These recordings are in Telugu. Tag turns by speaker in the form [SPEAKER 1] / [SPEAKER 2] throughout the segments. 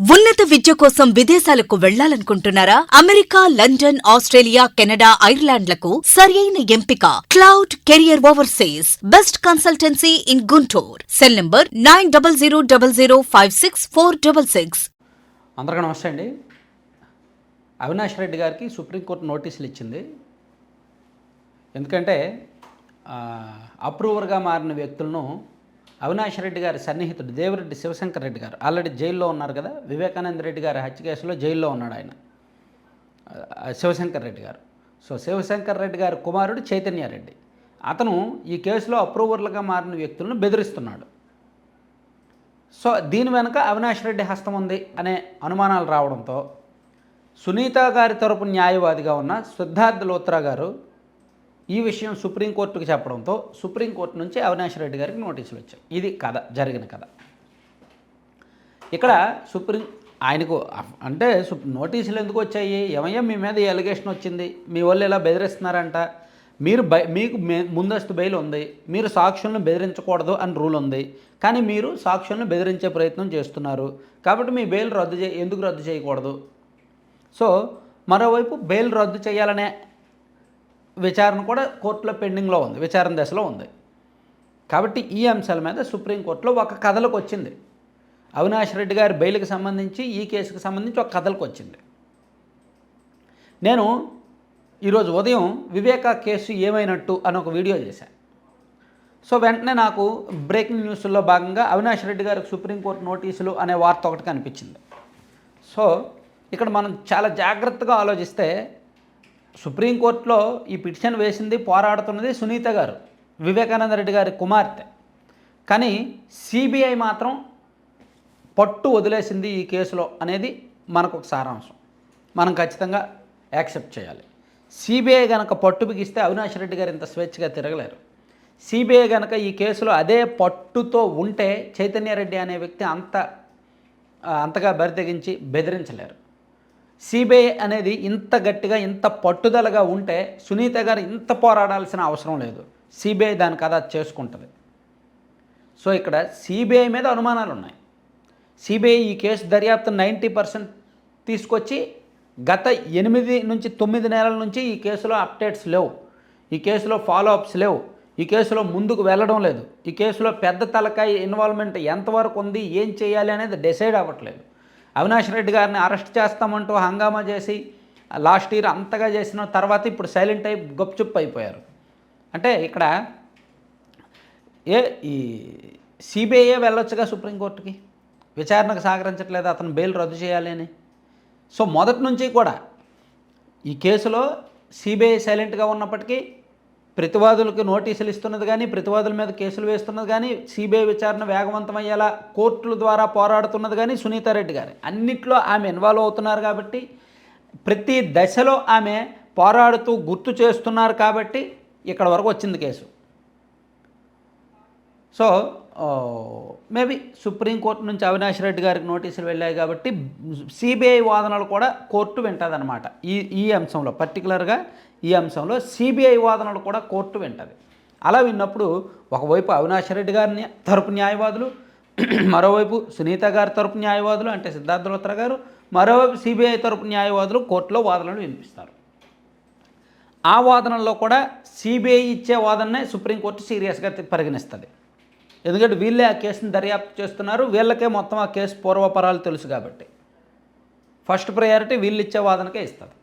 [SPEAKER 1] ఉన్నత విద్య కోసం విదేశాలకు వెళ్ళాలనుకుంటున్నారా? అమెరికా లండన్ ఆస్ట్రేలియా కెనడా ఐర్లాండ్లకు సరియైన ఎంపిక. Cloud career overseas. Best consultancy in Guntur. Cell number nine double zero double zero five six four double six.
[SPEAKER 2] అందరికీ నమస్తే అండి. అవినాష్ రెడ్డి గారికి సుప్రీంకోర్టు నోటీసులు ఇచ్చింది. ఎందుకంటే అప్రూవర్గా మారిన వ్యక్తులను అవినాష్ రెడ్డి గారి సన్నిహితుడు దేవిరెడ్డి శివశంకర్ రెడ్డి గారు. ఆల్రెడీ జైల్లో ఉన్నారు కదా. వివేకానంద రెడ్డి గారి హత్య కేసులో జైల్లో ఉన్నాడు ఆయన. శివశంకర్ రెడ్డి గారు. సో శివశంకర్ రెడ్డి గారి కుమారుడు చైతన్య రెడ్డి. అతను ఈ కేసులో అప్రూవర్లుగా మారిన వ్యక్తులను బెదిరిస్తున్నాడు. సో దీని వెనుక అవినాష్ రెడ్డి హస్తం ఉంది అనే అనుమానాలు రావడంతో సునీత గారి తరపు న్యాయవాదిగా ఉన్న సిద్ధార్థ్ లోత్రా గారు ఈ విషయం సుప్రీంకోర్టుకు చెప్పడంతో సుప్రీంకోర్టు నుంచి అవినాష్ రెడ్డి గారికి నోటీసులు వచ్చాయి. ఇది కథ జరిగిన కథ. ఇక్కడ సుప్రీం ఆయనకు అంటే సు నోటీసులు ఎందుకు వచ్చాయి? ఏమయ్యా మీ మీద ఈ ఎలిగేషన్ వచ్చింది? మీ వాళ్ళు ఇలా బెదిరిస్తున్నారంట. మీరు బై మీకు ముందస్తు బెయిల్ ఉంది. మీరు సాక్షులను బెదిరించకూడదు అని రూల్ ఉంది. కానీ మీరు సాక్షులను బెదిరించే ప్రయత్నం చేస్తున్నారు. కాబట్టి మీ బెయిల్ రద్దు చే ఎందుకు రద్దు చేయకూడదు? సో మరోవైపు బెయిల్ రద్దు చేయాలనే విచారణ కూడా కోర్టులో పెండింగ్లో ఉంది విచారణ దశలో ఉంది. కాబట్టి ఈ అంశాల మీద సుప్రీంకోర్టులో ఒక కథలకు వచ్చింది. అవినాష్ రెడ్డి గారి బెయిల్కి సంబంధించి ఈ కేసుకు సంబంధించి ఒక కథలకు వచ్చింది. నేను ఈరోజు ఉదయం వివేకా కేసు ఏమైనట్టు అని ఒక వీడియో చేశాను సో వెంటనే నాకు బ్రేకింగ్ న్యూస్లో భాగంగా అవినాష్ రెడ్డి గారికి సుప్రీంకోర్టు నోటీసులు అనే వార్త ఒకటి కనిపించింది. సో ఇక్కడ మనం చాలా జాగ్రత్తగా ఆలోచిస్తే సుప్రీంకోర్టులో ఈ పిటిషన్ వేసింది పోరాడుతున్నది సునీత గారు వివేకానంద రెడ్డి గారి కుమార్తె. కానీ సిబిఐ మాత్రం పట్టు వదిలేసింది ఈ కేసులో అనేది మనకు ఒక సారాంశం. మనం ఖచ్చితంగా యాక్సెప్ట్ చేయాలి. సిబిఐ కనుక పట్టు బిగిస్తే అవినాష్ రెడ్డి గారు ఇంత స్వేచ్ఛగా తిరగలేరు. సిబిఐ కనుక ఈ కేసులో అదే పట్టుతో ఉంటే చైతన్య రెడ్డి అనే వ్యక్తి అంత అంతగా బరితెగించి బెదిరించలేరు. సిబిఐ అనేది ఇంత గట్టిగా ఇంత పట్టుదలగా ఉంటే సునీత గారు ఇంత పోరాడాల్సిన అవసరం లేదు. సిబిఐ దాని కథ చేసుకుంటుంది. సో ఇక్కడ సిబిఐ మీద అనుమానాలు ఉన్నాయి సిబిఐ ఈ కేసు దర్యాప్తు నైంటీ పర్సెంట్ తీసుకొచ్చి గత ఎనిమిది నుంచి తొమ్మిది నెలల నుంచి ఈ కేసులో అప్డేట్స్ లేవు. ఈ కేసులో ఫాలో అప్స్ లేవు. ఈ కేసులో ముందుకు వెళ్ళడం లేదు. ఈ కేసులో పెద్ద తలకాయ ఇన్వాల్వ్మెంట్ ఎంతవరకు ఉంది ఏం చేయాలి అనేది డిసైడ్ అవ్వట్లేదు. అవినాష్ రెడ్డి గారిని అరెస్ట్ చేస్తామంటూ హంగామా చేసి లాస్ట్ ఇయర్ అంతగా చేసిన తర్వాత ఇప్పుడు సైలెంట్ అయి గప్చుప్ అయిపోయారు. అంటే ఇక్కడ ఏ ఈ సిబిఐఏ వెళ్ళొచ్చుగా సుప్రీంకోర్టుకి? విచారణకు సహకరించట్లేదు అతను బెయిల్ రద్దు చేయాలి అని. సో మొదటి నుంచి కూడా ఈ కేసులో సిబిఐ సైలెంట్గా ఉన్నప్పటికీ ప్రతివాదులకు నోటీసులు ఇస్తున్నది కానీ ప్రతివాదుల మీద కేసులు వేస్తున్నది కానీ సిబిఐ విచారణ వేగవంతమయ్యేలా కోర్టుల ద్వారా పోరాడుతున్నది కానీ సునీతారెడ్డి గారు. అన్నిట్లో ఆమె ఇన్వాల్వ్ అవుతున్నారు కాబట్టి ప్రతి దశలో ఆమె పోరాడుతూ గుర్తు చేస్తున్నారు కాబట్టి ఇక్కడ వరకు వచ్చింది కేసు. సో మేబీ సుప్రీంకోర్టు నుంచి అవినాష్ రెడ్డి గారికి నోటీసులు వెళ్ళాయి కాబట్టి సిబిఐ వాదనలు కూడా కోర్టు వింటుందన్నమాట. ఈ ఈ అంశంలో పర్టికులర్గా ఈ అంశంలో సిబిఐ వాదనలు కూడా కోర్టు వింటుంది. అలా విన్నప్పుడు ఒకవైపు అవినాష్ రెడ్డి గారిని తరపు న్యాయవాదులు మరోవైపు సునీత గారి తరపు న్యాయవాదులు అంటే సిద్ధార్థలోత్ర గారు మరోవైపు సిబిఐ తరపు న్యాయవాదులు కోర్టులో వాదనలు వినిపిస్తారు. ఆ వాదనల్లో కూడా సిబిఐ ఇచ్చే వాదననే సుప్రీంకోర్టు సీరియస్గా పరిగణిస్తుంది. ఎందుకంటే వీళ్ళే ఆ కేసుని దర్యాప్తు చేస్తున్నారు. వీళ్ళకే మొత్తం ఆ కేసు పూర్వపరాలు తెలుసు కాబట్టి. ఫస్ట్ ప్రయారిటీ వీళ్ళు ఇచ్చే వాదనకే ఇస్తుంది.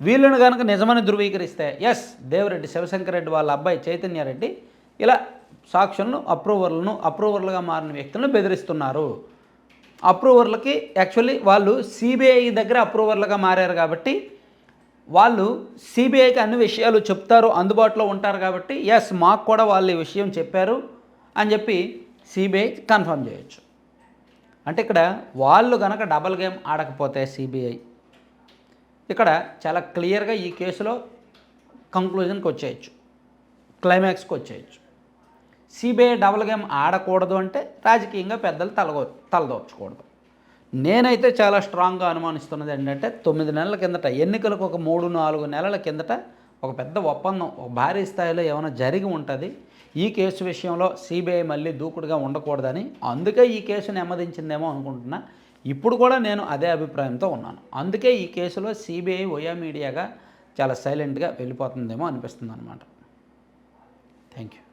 [SPEAKER 2] వీళ్ళని కనుక నిజమని ధృవీకరిస్తే ఎస్ దేవరెడ్డి శివశంకర్ రెడ్డి వాళ్ళ అబ్బాయి చైతన్యారెడ్డి ఇలా సాక్షులను అప్రూవర్లను అప్రూవర్లుగా మారిన వ్యక్తులను బెదిరిస్తున్నారు. అప్రూవర్లకి యాక్చువల్లీ వాళ్ళు సిబిఐ దగ్గర అప్రూవర్లుగా మారారు కాబట్టి వాళ్ళు సిబిఐకి అన్ని విషయాలు చెప్తారు అందుబాటులో ఉంటారు కాబట్టి ఎస్ మాకు కూడా వాళ్ళు ఈ విషయం చెప్పారు. అని చెప్పి సిబిఐ కన్ఫర్మ్ చేయొచ్చు. అంటే ఇక్కడ వాళ్ళు కనుక డబల్ గేమ్ ఆడకపోతే సిబిఐ ఇక్కడ చాలా క్లియర్గా ఈ కేసులో కంక్లూజన్కి వచ్చేయచ్చు. క్లైమాక్స్కి వచ్చేయచ్చు. సిబిఐ డబల్ గేమ్ ఆడకూడదు అంటే రాజకీయంగా పెద్దలు తలగో తలదోర్చకూడదు నేనైతే చాలా స్ట్రాంగ్గా అనుమానిస్తున్నది ఏంటంటే తొమ్మిది నెలల కిందట ఎన్నికలకు ఒక మూడు నాలుగు నెలల కిందట ఒక పెద్ద ఒప్పందం ఒక భారీ స్థాయిలో ఏమైనా జరిగి ఉంటుంది ఈ కేసు విషయంలో సిబిఐ మళ్ళీ దూకుడుగా ఉండకూడదని అందుకే ఈ కేసు నెమ్మదించిందేమో అనుకుంటున్నా. ఇప్పుడు కూడా నేను అదే అభిప్రాయంతో ఉన్నాను. అందుకే ఈ కేసులో సిబిఐ ఒయా మీడియాగా చాలా సైలెంట్గా వెళ్ళిపోతుందేమో అనిపిస్తుంది అనమాట థ్యాంక్ యూ.